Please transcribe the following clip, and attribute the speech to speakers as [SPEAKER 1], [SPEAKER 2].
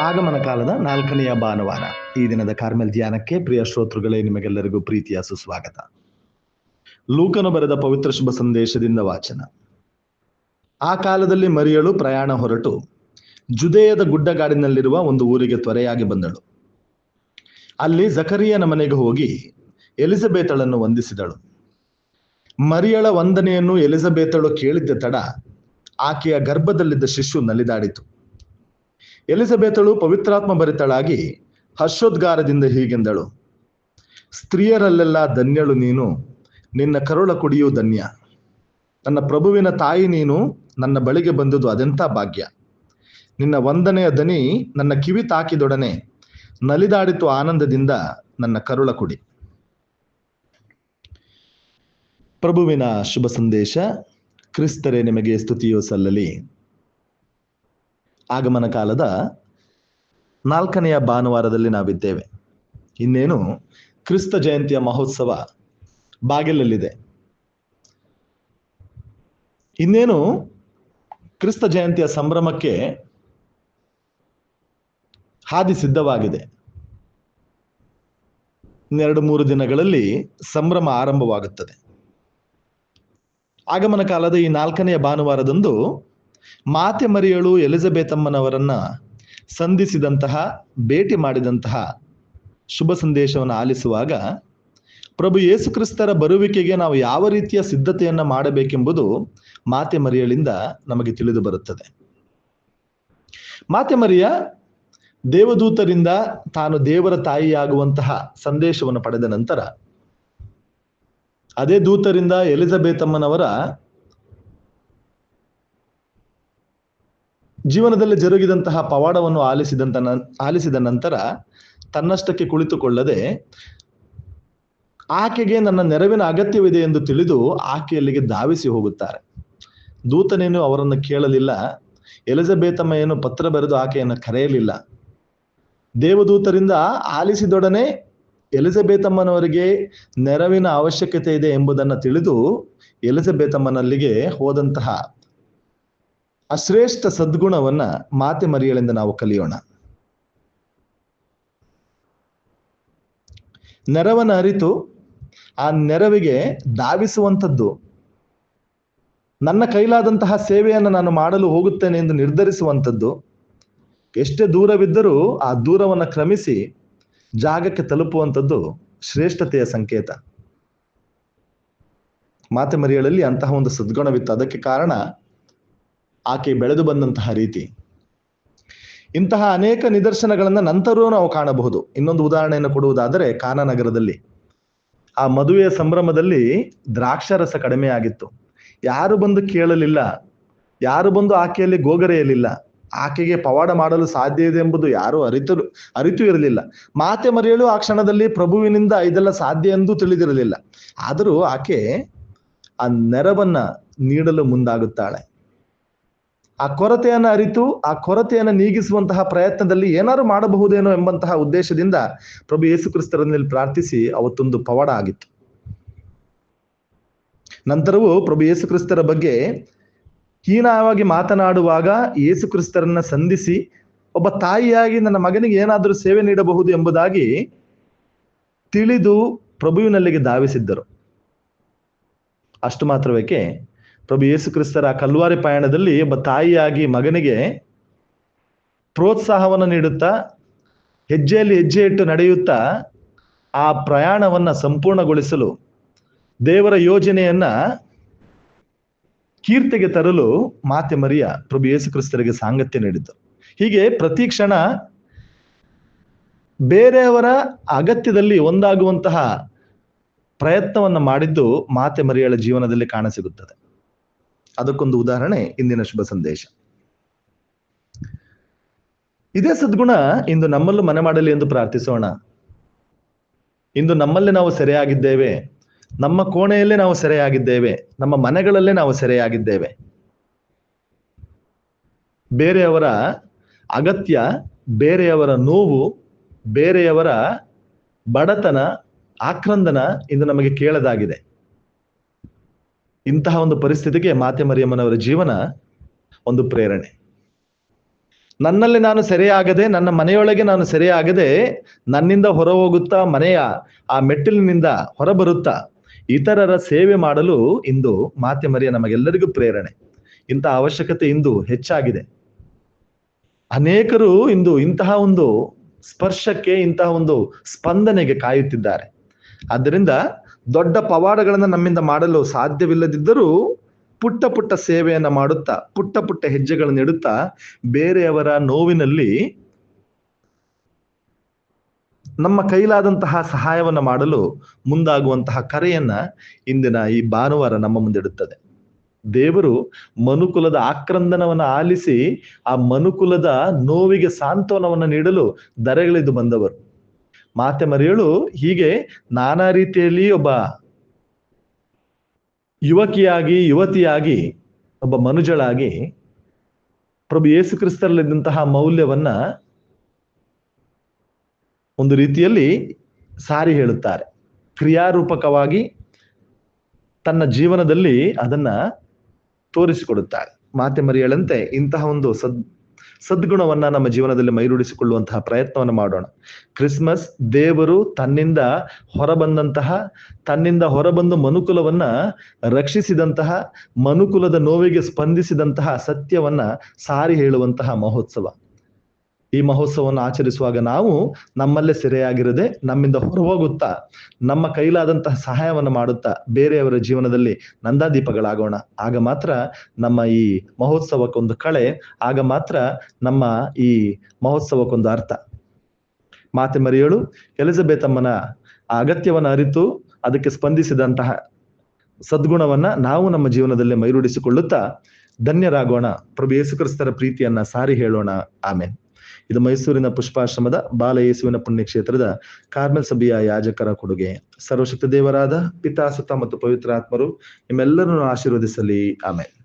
[SPEAKER 1] ಆಗಮನ ಕಾಲದ ನಾಲ್ಕನೆಯ ಭಾನುವಾರ, ಈ ದಿನದ ಕಾರ್ಮೆಲ್ ಧ್ಯಾನಕ್ಕೆ ಪ್ರಿಯ ಶ್ರೋತೃಗಳೇ, ನಿಮಗೆಲ್ಲರಿಗೂ ಪ್ರೀತಿಯ ಸುಸ್ವಾಗತ. ಲೂಕನು ಬರೆದ ಪವಿತ್ರ ಶುಭ ಸಂದೇಶದಿಂದ ವಾಚನ. ಆ ಕಾಲದಲ್ಲಿ ಮರಿಯಳು ಪ್ರಯಾಣ ಹೊರಟು, ಜುದೇಯದ ಗುಡ್ಡಗಾಡಿನಲ್ಲಿರುವ ಒಂದು ಊರಿಗೆ ತ್ವರೆಯಾಗಿ ಬಂದಳು. ಅಲ್ಲಿ ಜಕರಿಯನ ಮನೆಗೆ ಹೋಗಿ ಎಲಿಜಬೇತಳನ್ನು ವಂದಿಸಿದಳು. ಮರಿಯಳ ವಂದನೆಯನ್ನು ಎಲಿಜಬೇತಳು ಕೇಳಿದ್ದ ತಡ ಆಕೆಯ ಗರ್ಭದಲ್ಲಿದ್ದ ಶಿಶು ನಲಿದಾಡಿತು. ಎಲಿಜಬೆತಳು ಪವಿತ್ರಾತ್ಮ ಭರಿತಳಾಗಿ ಹರ್ಷೋದ್ಗಾರದಿಂದ ಹೀಗೆಂದಳು. ಸ್ತ್ರೀಯರಲ್ಲೆಲ್ಲ ಧನ್ಯಳು ನೀನು, ನಿನ್ನ ಕರುಳ ಕುಡಿಯು ಧನ್ಯ. ನನ್ನ ಪ್ರಭುವಿನ ತಾಯಿ ನೀನು, ನನ್ನ ಬಳಿಗೆ ಬಂದುದು ಅದೆಂಥ ಭಾಗ್ಯ. ನಿನ್ನ ವಂದನೆಯ ದನಿ ನನ್ನ ಕಿವಿ ತಾಕಿದೊಡನೆ, ನಲಿದಾಡಿತು ಆನಂದದಿಂದ ನನ್ನ ಕರುಳ ಕುಡಿ. ಪ್ರಭುವಿನ ಶುಭ ಸಂದೇಶ, ಕ್ರಿಸ್ತರೇ ನಿಮಗೆ ಸ್ತುತಿಯೋ ಸಲ್ಲಲಿ. ಆಗಮನ ಕಾಲದ ನಾಲ್ಕನೆಯ ಭಾನುವಾರದಲ್ಲಿ ನಾವಿದ್ದೇವೆ. ಇನ್ನೇನು ಕ್ರಿಸ್ತ ಜಯಂತಿಯ ಮಹೋತ್ಸವ ಬಾಗಿಲಲ್ಲಿದೆ. ಇನ್ನೇನು ಕ್ರಿಸ್ತ ಜಯಂತಿಯ ಸಂಭ್ರಮಕ್ಕೆ ಹಾದಿ ಸಿದ್ಧವಾಗಿದೆ. ಇನ್ನೆರಡು ಮೂರು ದಿನಗಳಲ್ಲಿ ಸಂಭ್ರಮ ಆರಂಭವಾಗುತ್ತದೆ. ಆಗಮನ ಕಾಲದ ಈ ನಾಲ್ಕನೆಯ ಭಾನುವಾರದಂದು ಮಾತೆ ಮರಿಯಳು ಎಲಿಜಬೆತಮ್ಮನವರನ್ನ ಸಂಧಿಸಿದಂತಹ, ಭೇಟಿ ಮಾಡಿದಂತಹ ಶುಭ ಸಂದೇಶವನ್ನು ಆಲಿಸುವಾಗ ಪ್ರಭು ಯೇಸುಕ್ರಿಸ್ತರ ಬರುವಿಕೆಗೆ ನಾವು ಯಾವ ರೀತಿಯ ಸಿದ್ಧತೆಯನ್ನು ಮಾಡಬೇಕೆಂಬುದು ಮಾತೆ ಮರಿಯಳಿಂದ ನಮಗೆ ತಿಳಿದು ಬರುತ್ತದೆ. ಮಾತೆ ಮರಿಯ, ದೇವದೂತರಿಂದ ತಾನು ದೇವರ ತಾಯಿಯಾಗುವಂತಹ ಸಂದೇಶವನ್ನು ಪಡೆದ ನಂತರ, ಅದೇ ದೂತರಿಂದ ಎಲಿಜಬೆತಮ್ಮನವರ ಜೀವನದಲ್ಲಿ ಜರುಗಿದಂತಹ ಪವಾಡವನ್ನು ಆಲಿಸಿದಂತ ಆಲಿಸಿದ ನಂತರ ತನ್ನಷ್ಟಕ್ಕೆ ಕುಳಿತುಕೊಳ್ಳದೆ ಆಕೆಗೆ ನನ್ನ ನೆರವಿನ ಅಗತ್ಯವಿದೆ ಎಂದು ತಿಳಿದು ಆಕೆಯಲ್ಲಿಗೆ ಧಾವಿಸಿ ಹೋಗುತ್ತಾರೆ. ದೂತನೇನು ಅವರನ್ನು ಕೇಳಲಿಲ್ಲ. ಎಲಿಜಬೇತಮ್ಮ ಏನು ಪತ್ರ ಬರೆದು ಆಕೆಯನ್ನು ಕರೆಯಲಿಲ್ಲ. ದೇವದೂತರಿಂದ ಆಲಿಸಿದೊಡನೆ ಎಲಿಜಬೇತಮ್ಮನವರಿಗೆ ನೆರವಿನ ಅವಶ್ಯಕತೆ ಇದೆ ಎಂಬುದನ್ನು ತಿಳಿದು ಎಲಿಜಬೇತಮ್ಮನಲ್ಲಿಗೆ ಹೋದಂತಹ ಅಶ್ರೇಷ್ಠ ಸದ್ಗುಣವನ್ನ ಮಾತೆ ಮರಿಯಳಿಂದ ನಾವು ಕಲಿಯೋಣ. ನೆರವನ್ನು ಅರಿತು ಆ ನೆರವಿಗೆ ಧಾವಿಸುವಂಥದ್ದು. ನನ್ನ ಕೈಲಾದಂತಹ ಸೇವೆಯನ್ನು ನಾನು ಮಾಡಲು ಹೋಗುತ್ತೇನೆ ಎಂದು ನಿರ್ಧರಿಸುವಂಥದ್ದು. ಎಷ್ಟೇ ದೂರವಿದ್ದರೂ ಆ ದೂರವನ್ನು ಕ್ರಮಿಸಿ ಜಾಗಕ್ಕೆ ತಲುಪುವಂಥದ್ದು ಶ್ರೇಷ್ಠತೆಯ ಸಂಕೇತ. ಮಾತೆ ಮರಿಯಳಲ್ಲಿ ಅಂತಹ ಒಂದು ಸದ್ಗುಣವಿತ್ತು. ಅದಕ್ಕೆ ಕಾರಣ ಆಕೆ ಬೆಳೆದು ಬಂದಂತಹ ರೀತಿ. ಇಂತಹ ಅನೇಕ ನಿದರ್ಶನಗಳನ್ನು ನಂತರವೂ ನಾವು ಕಾಣಬಹುದು. ಇನ್ನೊಂದು ಉದಾಹರಣೆಯನ್ನು ಕೊಡುವುದಾದರೆ ಕಾನನಗರದಲ್ಲಿ ಆ ಮದುವೆಯ ಸಂಭ್ರಮದಲ್ಲಿ ದ್ರಾಕ್ಷರಸ ಕಡಿಮೆ ಆಗಿತ್ತು. ಯಾರು ಬಂದು ಕೇಳಲಿಲ್ಲ. ಯಾರು ಬಂದು ಆಕೆಯಲ್ಲಿ ಗೋಗರೆಯಲಿಲ್ಲ ಆಕೆಗೆ ಪವಾಡ ಮಾಡಲು ಸಾಧ್ಯ ಇದೆ ಎಂಬುದು ಯಾರು ಅರಿತು ಅರಿತು ಇರಲಿಲ್ಲ. ಮಾತೆ ಮರೆಯಲು ಆ ಕ್ಷಣದಲ್ಲಿ ಪ್ರಭುವಿನಿಂದ ಇದೆಲ್ಲ ಸಾಧ್ಯ ಎಂದು ತಿಳಿದಿರಲಿಲ್ಲ. ಆದರೂ ಆಕೆ ಆ ನೆರವನ್ನ ನೀಡಲು ಮುಂದಾಗುತ್ತಾಳೆ. ಆ ಕೊರತೆಯನ್ನು ಅರಿತು, ಆ ಕೊರತೆಯನ್ನು ನೀಗಿಸುವಂತಹ ಪ್ರಯತ್ನದಲ್ಲಿ ಏನಾದ್ರು ಮಾಡಬಹುದೇನೋ ಎಂಬಂತಹ ಉದ್ದೇಶದಿಂದ ಪ್ರಭು ಯೇಸು ಕ್ರಿಸ್ತರಲ್ಲಿ ಪ್ರಾರ್ಥಿಸಿ ಅವತ್ತೊಂದು ಪವಾಡ ಆಗಿತ್ತು. ನಂತರವೂ ಪ್ರಭು ಯೇಸು ಕ್ರಿಸ್ತರ ಬಗ್ಗೆ ಹೀನವಾಗಿ ಮಾತನಾಡುವಾಗ ಯೇಸು ಕ್ರಿಸ್ತರನ್ನ ಸಂಧಿಸಿ ಒಬ್ಬ ತಾಯಿಯಾಗಿ ನನ್ನ ಮಗನಿಗೆ ಏನಾದರೂ ಸೇವೆ ನೀಡಬಹುದು ಎಂಬುದಾಗಿ ತಿಳಿದು ಪ್ರಭುವಿನಲ್ಲಿಗೆ ಧಾವಿಸಿದ್ದರು. ಅಷ್ಟು ಮಾತ್ರವೇಕೆ ಪ್ರಭು ಯೇಸು ಕ್ರಿಸ್ತರ ಕಲ್ವಾರಿ ಪಯಣದಲ್ಲಿ ಒಬ್ಬ ತಾಯಿಯಾಗಿ ಮಗನಿಗೆ ಪ್ರೋತ್ಸಾಹವನ್ನು ನೀಡುತ್ತಾ ಹೆಜ್ಜೆಯಲ್ಲಿ ಹೆಜ್ಜೆ ಇಟ್ಟು ನಡೆಯುತ್ತಾ ಆ ಪ್ರಯಾಣವನ್ನು ಸಂಪೂರ್ಣಗೊಳಿಸಲು ದೇವರ ಯೋಜನೆಯನ್ನ ಕೀರ್ತಿಗೆ ತರಲು ಮಾತೆ ಮರಿಯ ಪ್ರಭು ಯೇಸು ಕ್ರಿಸ್ತರಿಗೆ ಸಾಂಗತ್ಯ ನೀಡಿದ್ದರು ಹೀಗೆ ಪ್ರತಿ ಕ್ಷಣ ಬೇರೆಯವರ ಅಗತ್ಯದಲ್ಲಿ ಒಂದಾಗುವಂತಹ ಪ್ರಯತ್ನವನ್ನು ಮಾಡಿದ್ದು ಮಾತೆ ಮರಿಯಳ ಜೀವನದಲ್ಲಿ ಕಾಣಸಿಗುತ್ತದೆ. ಅದಕ್ಕೊಂದು ಉದಾಹರಣೆ ಇಂದಿನ ಶುಭ ಸಂದೇಶ. ಇದೇ ಸದ್ಗುಣ ಇಂದು ನಮ್ಮಲ್ಲೂ ಮನೆ ಮಾಡಲಿ ಎಂದು ಪ್ರಾರ್ಥಿಸೋಣ. ಇಂದು ನಮ್ಮಲ್ಲಿ ನಾವು ಸೆರೆಯಾಗಿದ್ದೇವೆ. ನಮ್ಮ ಕೋಣೆಯಲ್ಲೇ ನಾವು ಸೆರೆಯಾಗಿದ್ದೇವೆ. ನಮ್ಮ ಮನೆಗಳಲ್ಲೇ ನಾವು ಸೆರೆಯಾಗಿದ್ದೇವೆ. ಬೇರೆಯವರ ಅಗತ್ಯ, ಬೇರೆಯವರ ನೋವು, ಬೇರೆಯವರ ಬಡತನ, ಆಕ್ರಂದನ ಇಂದು ನಮಗೆ ಕೇಳದಾಗಿದೆ. ಇಂತಹ ಒಂದು ಪರಿಸ್ಥಿತಿಗೆ ಮಾತೆ ಮರಿಯಮ್ಮನವರ ಜೀವನ ಒಂದು ಪ್ರೇರಣೆ. ನನ್ನಲ್ಲಿ ನಾನು ಸೆರೆಯಾಗದೆ, ನನ್ನ ಮನೆಯೊಳಗೆ ನಾನು ಸೆರೆಯಾಗದೆ, ನನ್ನಿಂದ ಹೊರ ಹೋಗುತ್ತಾ ಮನೆಯ ಆ ಮೆಟ್ಟಿಲಿನಿಂದ ಹೊರಬರುತ್ತಾ ಇತರರ ಸೇವೆ ಮಾಡಲು ಇಂದು ಮಾತೆ ಮರಿಯ ನಮಗೆಲ್ಲರಿಗೂ ಪ್ರೇರಣೆ. ಇಂತಹ ಅವಶ್ಯಕತೆ ಇಂದು ಹೆಚ್ಚಾಗಿದೆ. ಅನೇಕರು ಇಂದು ಇಂತಹ ಒಂದು ಸ್ಪರ್ಶಕ್ಕೆ, ಇಂತಹ ಒಂದು ಸ್ಪಂದನೆಗೆ ಕಾಯುತ್ತಿದ್ದಾರೆ. ಆದ್ದರಿಂದ ದೊಡ್ಡ ಪವಾಡಗಳನ್ನು ನಮ್ಮಿಂದ ಮಾಡಲು ಸಾಧ್ಯವಿಲ್ಲದಿದ್ದರೂ ಪುಟ್ಟ ಪುಟ್ಟ ಸೇವೆಯನ್ನು ಮಾಡುತ್ತಾ, ಪುಟ್ಟ ಪುಟ್ಟ ಹೆಜ್ಜೆಗಳನ್ನು ಇಡುತ್ತಾ ಬೇರೆಯವರ ನೋವಿನಲ್ಲಿ ನಮ್ಮ ಕೈಲಾದಂತಹ ಸಹಾಯವನ್ನು ಮಾಡಲು ಮುಂದಾಗುವಂತಹ ಕರೆಯನ್ನ ಇಂದಿನ ಈ ಭಾನುವಾರ ನಮ್ಮ ಮುಂದಿಡುತ್ತದೆ ದೇವರು ಮನುಕುಲದ ಆಕ್ರಂದನವನ್ನು ಆಲಿಸಿ ಆ ಮನುಕುಲದ ನೋವಿಗೆ ಸಾಂತ್ವನವನ್ನು ನೀಡಲು ದರೆಗಳಿದು ಬಂದವರು. ಮಾತೆ ಮರಿಯಳು ಹೀಗೆ ನಾನಾ ರೀತಿಯಲ್ಲಿ ಒಬ್ಬ ಯುವಕಿಯಾಗಿ, ಯುವತಿಯಾಗಿ, ಒಬ್ಬ ಮನುಜಳಾಗಿ ಪ್ರಭು ಯೇಸು ಕ್ರಿಸ್ತರಲ್ಲಿದ್ದಂತಹ ಮೌಲ್ಯವನ್ನ ಒಂದು ರೀತಿಯಲ್ಲಿ ಸಾರಿ ಹೇಳುತ್ತಾರೆ. ಕ್ರಿಯಾರೂಪಕವಾಗಿ ತನ್ನ ಜೀವನದಲ್ಲಿ ಅದನ್ನ ತೋರಿಸಿಕೊಡುತ್ತಾರೆ. ಮಾತೆ ಮರಿಯಳಂತೆ ಇಂತಹ ಒಂದು ಸದ್ ಸದ್ಗುಣವನ್ನ ನಮ್ಮ ಜೀವನದಲ್ಲಿ ಮೈರೂಡಿಸಿಕೊಳ್ಳುವಂತಹ ಪ್ರಯತ್ನವನ್ನು ಮಾಡೋಣ. ಕ್ರಿಸ್ಮಸ್ ದೇವರು ತನ್ನಿಂದ ಹೊರಬಂದಂತಹ, ತನ್ನಿಂದ ಹೊರಬಂದು ಮನುಕುಲವನ್ನ ರಕ್ಷಿಸಿದಂತಹ, ಮನುಕುಲದ ನೋವಿಗೆ ಸ್ಪಂದಿಸಿದಂತಹ ಸತ್ಯವನ್ನ ಸಾರಿ ಹೇಳುವಂತಹ ಮಹೋತ್ಸವ. ಈ ಮಹೋತ್ಸವವನ್ನು ಆಚರಿಸುವಾಗ ನಾವು ನಮ್ಮಲ್ಲೇ ಸೆರೆಯಾಗಿರದೆ ನಮ್ಮಿಂದ ಹೊರಹೋಗುತ್ತಾ, ನಮ್ಮ ಕೈಲಾದಂತಹ ಸಹಾಯವನ್ನು ಮಾಡುತ್ತಾ ಬೇರೆಯವರ ಜೀವನದಲ್ಲಿ ನಂದಾದೀಪಗಳಾಗೋಣ. ಆಗ ಮಾತ್ರ ನಮ್ಮ ಈ ಮಹೋತ್ಸವಕ್ಕೊಂದು ಕಳೆ, ಆಗ ಮಾತ್ರ ನಮ್ಮ ಈ ಮಹೋತ್ಸವಕ್ಕೊಂದು ಅರ್ಥ. ಮಾತೆ ಮರಿಯಳು, ಎಲಿಜಬೆತಮ್ಮನ ಆ ಅಗತ್ಯವನ್ನ ಅರಿತು ಅದಕ್ಕೆ ಸ್ಪಂದಿಸಿದಂತಹ ಸದ್ಗುಣವನ್ನ ನಾವು ನಮ್ಮ ಜೀವನದಲ್ಲಿ ಮೈರೂಡಿಸಿಕೊಳ್ಳುತ್ತಾ ಧನ್ಯರಾಗೋಣ. ಪ್ರಭು ಯೇಸುಕ್ರಿಸ್ತರ ಪ್ರೀತಿಯನ್ನ ಸಾರಿ ಹೇಳೋಣ. ಆಮೇಲೆ ಇದು ಮೈಸೂರಿನ ಪುಷ್ಪಾಶ್ರಮದ ಬಾಲಯೇಸುವಿನ ಪುಣ್ಯಕ್ಷೇತ್ರದ ಕಾರ್ಮೆಲ್ ಸಭೆಯ ಯಾಜಕರ ಕೊಡುಗೆ. ಸರ್ವಶಕ್ತ ದೇವರಾದ ಪಿತಾಸುತ ಮತ್ತು ಪವಿತ್ರಾತ್ಮರು ನಿಮ್ಮೆಲ್ಲರನ್ನು ಆಶೀರ್ವದಿಸಲಿ. ಆಮೇಲೆ